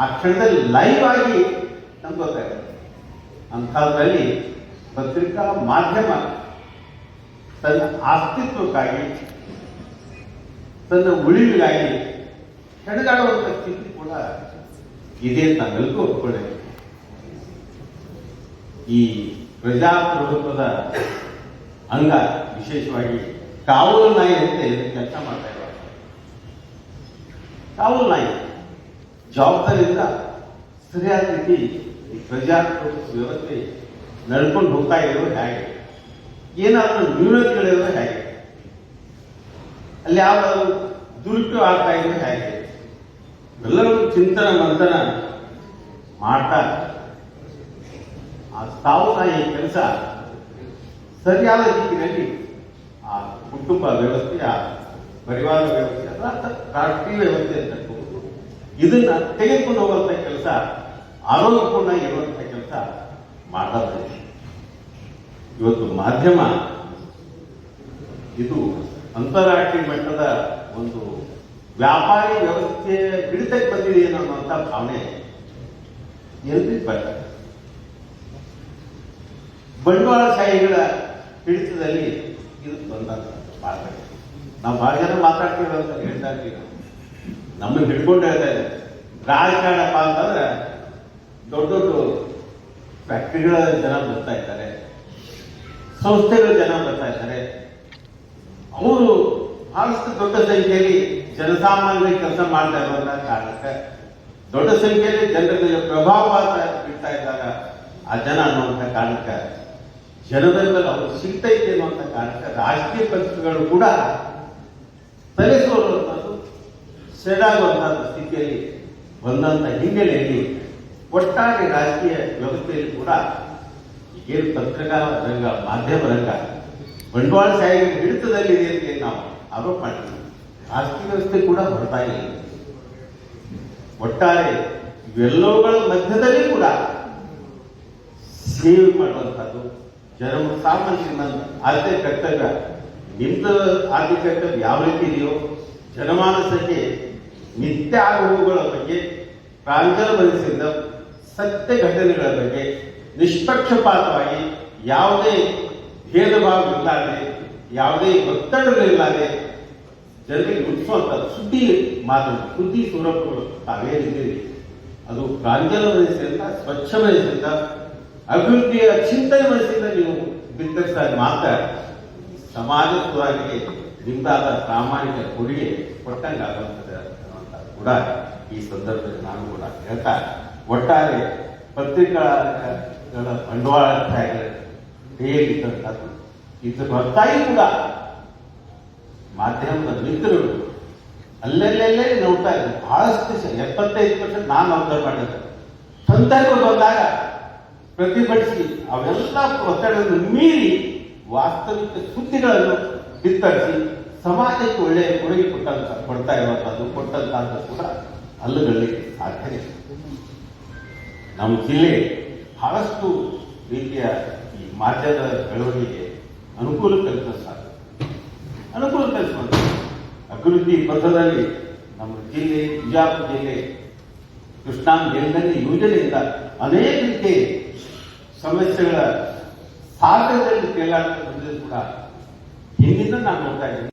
ಆ ಕ್ಷಣದಲ್ಲಿ ಲೈವ್ ಆಗಿ ನಮ್ಗೆ ಗೊತ್ತಾಗುತ್ತೆ ಅಂಥದ್ರಲ್ಲಿ ಪತ್ರಿಕಾ ಮಾಧ್ಯಮ ತನ್ನ ಅಸ್ತಿತ್ವಕ್ಕಾಗಿ, ತನ್ನ ಉಳಿವಿಗಾಗಿ ಹೆಣಗಾಡುವಂಥ ಸ್ಥಿತಿ ಕೂಡ ಇದೆ ಅಂತ ನಾವೆಲ್ಲರೂ ಒಪ್ಕೊಳ್ಳಿ ಈ ಪ್ರಜಾಪ್ರಭುತ್ವದ ಅಂಗ ವಿಶೇಷವಾಗಿ ಕಾವಲು ನಾಯಿ ಅಂತ ಕೆಲಸ ಮಾಡ್ತಾ ಇದ್ದಾರೆ. ಕಾವಲು ನಾಯಿ. ಜವಾಬ್ದಾರಿಯಿಂದ ಸರಿಯಾದ ರೀತಿ ಈ ಪ್ರಜಾಪ್ರಭುತ್ವ ವ್ಯವಸ್ಥೆ ನಡ್ಕೊಂಡು ಹೋಗ್ತಾ ಇರೋದು ಹೇಗೆ? ಏನಾದರೂ ನ್ಯೂನತೆಗಳಿರೋದು ಹೇಗೆ? ಅಲ್ಲಿ ಯಾವ್ದಾದ್ರು ದುರುಪಯೋಗ ಆಗ್ತಾ ಇರೋದು ಹೇಗೆ? ಎಲ್ಲರೂ ಚಿಂತನ, ಮಂಥನ ಮಾಡ್ತಾ ಆ ತಾವು ನಾಯಿ ಕೆಲಸ ಸರಿಯಾದ ರೀತಿಯಲ್ಲಿ ಆ ಕುಟುಂಬ ವ್ಯವಸ್ಥೆ ಆ ಪರಿವಾರ ವ್ಯವಸ್ಥೆ ಅಥವಾ ರಾಷ್ಟ್ರೀಯ ವ್ಯವಸ್ಥೆ ಅಂತ. ಇದನ್ನ ತೆಗೆದುಕೊಂಡು ಹೋಗುವಂತ ಕೆಲಸ, ಆರೋಗ್ಯಪೂರ್ಣ ಇರುವಂತ ಕೆಲಸ ಮಾಡಬಾರ್ದು ಇವತ್ತು ಮಾಧ್ಯಮ, ಇದು ಅಂತಾರಾಷ್ಟ್ರೀಯ ಮಟ್ಟದ ಒಂದು ವ್ಯಾಪಾರಿ ವ್ಯವಸ್ಥೆ ಹಿಡಿತಕ್ಕೆ ಬಂದಿದೆ ಅನ್ನುವಂಥ ಭಾವನೆ ಎಲ್ರಿಗೂ ಬರ್ತದೆ ಬಂಡವಾಳಶಾಹಿಗಳ ಹಿಡಿತದಲ್ಲಿ ಇದು ಬಂದಂತ ಭಾರತ ನಾವು ಭಾಳ ಜನ ಮಾತಾಡ್ತೀವಿ ಅಂತ ಹೇಳ್ತಾ ಇದ್ದೀವಿ. ನಮ್ಮನ್ನು ಹಿಡ್ಕೊಂಡು ಇದೆ. ರಾಜಕಾರಣಪ್ಪ ಅಂತಂದ್ರೆ ದೊಡ್ಡ ದೊಡ್ಡ ಫ್ಯಾಕ್ಟ್ರಿಗಳ ಜನ ಬರ್ತಾ ಇದ್ದಾರೆ. ಸಂಸ್ಥೆಗಳ ಜನ ಬರ್ತಾ ಇದ್ದಾರೆ. ಅವರು ಬಹಳಷ್ಟು ದೊಡ್ಡ ಸಂಖ್ಯೆಯಲ್ಲಿ ಜನಸಾಮಾನ್ಯರಿಗೆ ಕೆಲಸ ಮಾಡ್ತಾ ಇರುವಂತಹ ಕಾರಣಕ್ಕೆ ದೊಡ್ಡ ಸಂಖ್ಯೆಯಲ್ಲಿ ಜನರ ಮೇಲೆ ಪ್ರಭಾವ ಬೀಳ್ತಾ ಇದ್ದಾಗ ಆ ಜನ ಅನ್ನುವಂಥ ಕಾರಣಕ್ಕೆ ಜನರ ಮೇಲೆ ಅವರು ಸಿಗ್ತೈತೆ ಅನ್ನುವಂಥ ಕಾರಣಕ್ಕೆ ರಾಜಕೀಯ ಪಕ್ಷಗಳು ಕೂಡ ಸೋರುವಂಥದ್ದು ಸೆಡಾಗುವಂತಹ ಸ್ಥಿತಿಯಲ್ಲಿ ಬಂದಂತ ಹಿನ್ನೆಲೆಯಲ್ಲಿ ಒಟ್ಟಾರೆ ರಾಜಕೀಯ ವ್ಯವಸ್ಥೆಯಲ್ಲಿ ಕೂಡ ಏನು ಪತ್ರಿಕಾ ರಂಗ, ಮಾಧ್ಯಮ ರಂಗ ಬಂಡವಾಳಶಾಹಿ ಹಿಡಿತದಲ್ಲಿದೆ ಅಂತ ನಾವು ಆರೋಪ ಮಾಡ್ತೀವಿ. ರಾಜಕೀಯ ವ್ಯವಸ್ಥೆ ಕೂಡ ಬರ್ತಾ ಇಲ್ಲ. ಒಟ್ಟಾರೆ ಇವೆಲ್ಲವುಗಳ ಮಧ್ಯದಲ್ಲಿ ಕೂಡ ಸೇವೆ ಮಾಡುವಂಥದ್ದು ಜನರು ಸಾಮಾನ್ಯ ಆದ್ಯ ಕರ್ತವ್ಯ, ನಿಮ್ದು ಆದ್ಯ ಕರ್ತವ್ಯ ಯಾವ ರೀತಿ ಇದೆಯೋ ಜನಮಾನಸಕ್ಕೆ ನಿತ್ಯ ಆಗುವುಗಳ ಬಗ್ಗೆ ಪ್ರಾಂಜಲ ಮನಸ್ಸಿಂದ ಸತ್ಯ ಘಟನೆಗಳ ಬಗ್ಗೆ ನಿಷ್ಪಕ್ಷಪಾತವಾಗಿ ಯಾವುದೇ ಭೇದ ಭಾವ ಇಲ್ಲದೆ, ಯಾವುದೇ ಒತ್ತಡಗಳಿಲ್ಲದೆ ಜನರಿಗೆ ಮುಟ್ಟಿಸುವಂತ ಸುದ್ದಿ ಮಾತು, ಸುದ್ದಿ ಸ್ವರೂಪಗಳು ತಾವೇನಿದ್ದೀರಿ ಅದು ಪ್ರಾಂಜಲ ಮನಸ್ಸಿನಿಂದ, ಸ್ವಚ್ಛ ಮನಸ್ಸಿಂದ ಅಭಿವೃದ್ಧಿಯ ಚಿಂತನೆ ಮನಸ್ಸಿಂದ ನೀವು ಬಿತ್ತರಿಸಿದಾಗ ಮಾತ್ರ ಸಮಾಜ ಸುಧಾರಣೆಗೆ ನಿಮ್ದಾದ ಪ್ರಾಮಾಣಿಕ ಕೊಡುಗೆ ಕೊಟ್ಟಂಗಾಗುವಂಥದ್ದು ಕೂಡ ಈ ಸಂದರ್ಭದಲ್ಲಿ ನಾನು ಕೂಡ ಹೇಳ್ತಾ ಒಟ್ಟಾರೆ ಪತ್ರಿಕಾ ಬಂಡವಾಳ ಹೇಗಿದ್ದಂಥದ್ದು ಇದು ಹೊರತಾಗಿ ಕೂಡ ಮಾಧ್ಯಮದ ಮಿತ್ರರು ಅಲ್ಲೆಲ್ಲೆಲ್ಲೇ ನೋಡ್ತಾ ಇದ್ದಾರೆ ಬಹಳಷ್ಟು ಎಪ್ಪತ್ತೈದು ಪರ್ಸೆಂಟ್ ನಾನು ಅಬ್ಸರ್ವ್ ಮಾಡಿದ್ದೆ. ಸಂದರ್ಭ ಬಂದಾಗ ಪ್ರತಿಭಟಿಸಿ ಅವೆಲ್ಲ ಒತ್ತಡವನ್ನು ಮೀರಿ ವಾಸ್ತವಿಕ ಸುದ್ದಿಗಳನ್ನು ಬಿತ್ತರಿಸಿ ಸಮಾಜಕ್ಕೆ ಒಳ್ಳೆಯ ಕೊಡುಗೆ ಕೊಟ್ಟಂತ, ಕೊಡ್ತಾ ಇರುವಂತದ್ದು ಕೊಟ್ಟಂತಹದ್ದು ಕೂಡ ಅಲ್ಲುಗಳಿಗೆ ಸಾಧ್ಯತೆ ನಮ್ಮ ಜಿಲ್ಲೆ ಬಹಳಷ್ಟು ರೀತಿಯ ಈ ಮಾಧ್ಯಮದ ಬೆಳವಣಿಗೆ ಅನುಕೂಲ ಸಾಧ್ಯ. ಅನುಕೂಲ ಕಲ್ಪಿಸುವಂತ. ಅಭಿವೃದ್ಧಿ ಪಥದಲ್ಲಿ ನಮ್ಮ ಜಿಲ್ಲೆ, ಬಿಜಾಪುರ ಜಿಲ್ಲೆ ಕೃಷ್ಣಾ ಯೋಜನೆಯಿಂದ ಅನೇಕ ರೀತಿಯ ಸಮಸ್ಯೆಗಳ ಸಾಗರದಲ್ಲಿ ತೇಲಾಟ ಕೂಡ ಹಿಂದಿನ ನಾನು ನೋಡ್ತಾ ಇದ್ದೀನಿ